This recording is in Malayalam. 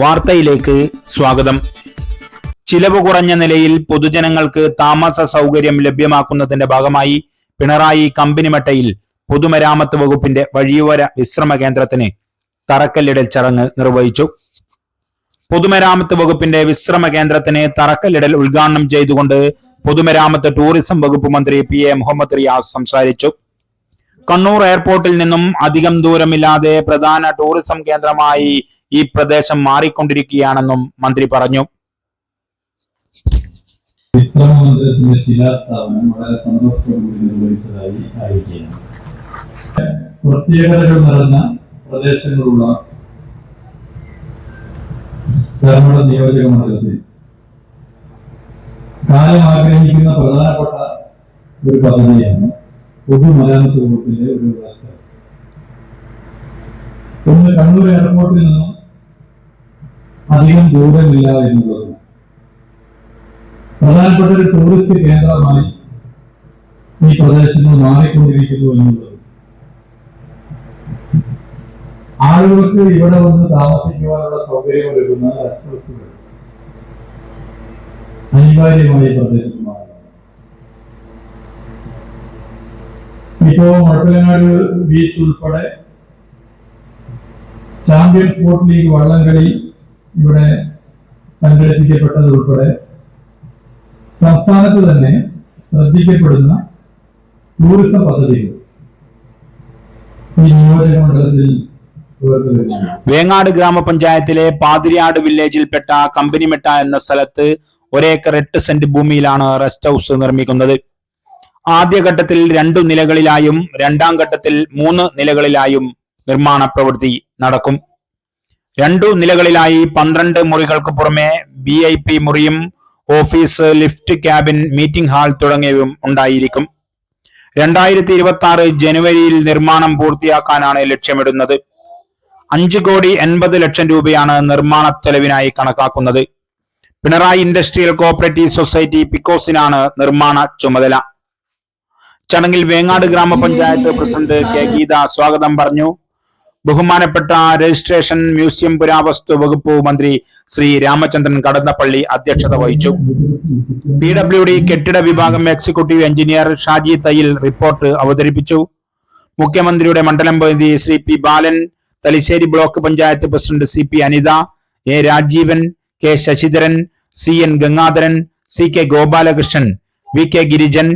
വാർത്തയിലേക്ക് സ്വാഗതം. ചിലവ് കുറഞ്ഞ നിലയിൽ പൊതുജനങ്ങൾക്ക് താമസ സൗകര്യം ലഭ്യമാക്കുന്നതിന്റെ ഭാഗമായി പിണറായി കമ്പനിമട്ടയിൽ പൊതുമരാമത്ത് വകുപ്പിന്റെ വഴിയോര വിശ്രമ കേന്ദ്രത്തിന് തറക്കല്ലിടൽ ചടങ്ങ് നിർവഹിച്ചു. പൊതുമരാമത്ത് വകുപ്പിന്റെ വിശ്രമ കേന്ദ്രത്തിന് തറക്കല്ലിടൽ ഉദ്ഘാടനം ചെയ്തുകൊണ്ട് പൊതുമരാമത്ത് ടൂറിസം വകുപ്പ് മന്ത്രി പി എ മുഹമ്മദ് റിയാസ് സംസാരിച്ചു. കണ്ണൂർ എയർപോർട്ടിൽ നിന്നും അധികം ദൂരമില്ലാതെ പ്രധാന ടൂറിസം കേന്ദ്രമായി ഈ പ്രദേശം മാറിക്കൊണ്ടിരിക്കുകയാണെന്നും മന്ത്രി പറഞ്ഞു. പ്രദേശങ്ങളുള്ള ധർമ്മട നിയോജക മണ്ഡലത്തിൽ കാലം ആഗ്രഹിക്കുന്ന പ്രധാനപ്പെട്ട ഒരു പദ്ധതിയാണ് പൊതുമരാമത്ത് വകുപ്പിന്റെ ഒരു ഒന്ന് കണ്ണൂർ എയർപോർട്ടിൽ നിന്നും അധികം ദൂരമില്ല എന്നുള്ളതാണ് പ്രധാനപ്പെട്ട ഒരു ടൂറിസ്റ്റ് കേന്ദ്രമായി ഈ പ്രദേശങ്ങൾ മാറിക്കൊണ്ടിരിക്കുന്നു എന്നുള്ളത് ആളുകൾക്ക് ഇവിടെ വന്ന് താമസിക്കുവാനുള്ള സൗകര്യം ഒരുക്കുന്ന റെസ്റ്റോറൻസുകൾ അനിവാര്യമായി പ്രദേശത്ത് മാറുന്നു ഇപ്പോ മുഴപ്പിലങ്ങാട് ബീച്ച് ഉൾപ്പെടെ ചാമ്പ്യൻ ഫോർട്ട് ലീഗ് വള്ളംകളി ഇവിടെ സംഘടിപ്പിക്കപ്പെട്ടത് ഉൾപ്പെടെ സംസ്ഥാനത്ത് തന്നെ ശ്രദ്ധിക്കപ്പെടുന്ന ടൂറിസം പദ്ധതികൾ ഈ നിയോജക മണ്ഡലത്തിൽ വേങ്ങാട് ഗ്രാമപഞ്ചായത്തിലെ പാതിരിയാട് വില്ലേജിൽപ്പെട്ട കമ്പനിമെട്ട എന്ന സ്ഥലത്ത് ഒരേക്കർ എട്ട് സെന്റ് ഭൂമിയിലാണ് റെസ്റ്റ് ഹൗസ് നിർമ്മിക്കുന്നത്. ആദ്യഘട്ടത്തിൽ രണ്ടു നിലകളിലായും രണ്ടാം ഘട്ടത്തിൽ മൂന്ന് നിലകളിലായും നിർമ്മാണ പ്രവൃത്തി നടക്കും. രണ്ടു നിലകളിലായി പന്ത്രണ്ട് മുറികൾക്ക് പുറമെ വി ഐ പി മുറിയും office lift cabin meeting hall തുടങ്ങിയവയും ഉണ്ടായിരിക്കും. രണ്ടായിരത്തി ഇരുപത്തി ആറ് ജനുവരിയിൽ നിർമ്മാണം പൂർത്തിയാക്കാനാണ് ലക്ഷ്യമിടുന്നത്. അഞ്ച് കോടി എൺപത് ലക്ഷം രൂപയാണ് നിർമ്മാണ ചെലവിനായി കണക്കാക്കുന്നത്. പിണറായി ഇൻഡസ്ട്രിയൽ കോഓപ്പറേറ്റീവ് സൊസൈറ്റി പിക്കോസിനാണ് നിർമ്മാണ ചുമതല. ചടങ്ങിൽ വേങ്ങാട് ഗ്രാമപഞ്ചായത്ത് പ്രസിഡന്റ് കെ ഗീത സ്വാഗതം പറഞ്ഞു. ബഹുമാനപ്പെട്ട രജിസ്ട്രേഷൻ മ്യൂസിയം പുരാവസ്തു വകുപ്പ് മന്ത്രി ശ്രീ രാമചന്ദ്രൻ കടന്നപ്പള്ളി അധ്യക്ഷത വഹിച്ചു. പി ഡബ്ല്യു ഡി കെട്ടിട വിഭാഗം executive engineer Shaji Thayyil report അവതരിപ്പിച്ചു. മുഖ്യമന്ത്രിയുടെ മണ്ഡലം പ്രതിനിധി Shri P Balan Thalassery block panchayat president C P Anitha A Rajeevan K Sasidharan C N Gangadharan C K Gopalakrishnan V K Girijan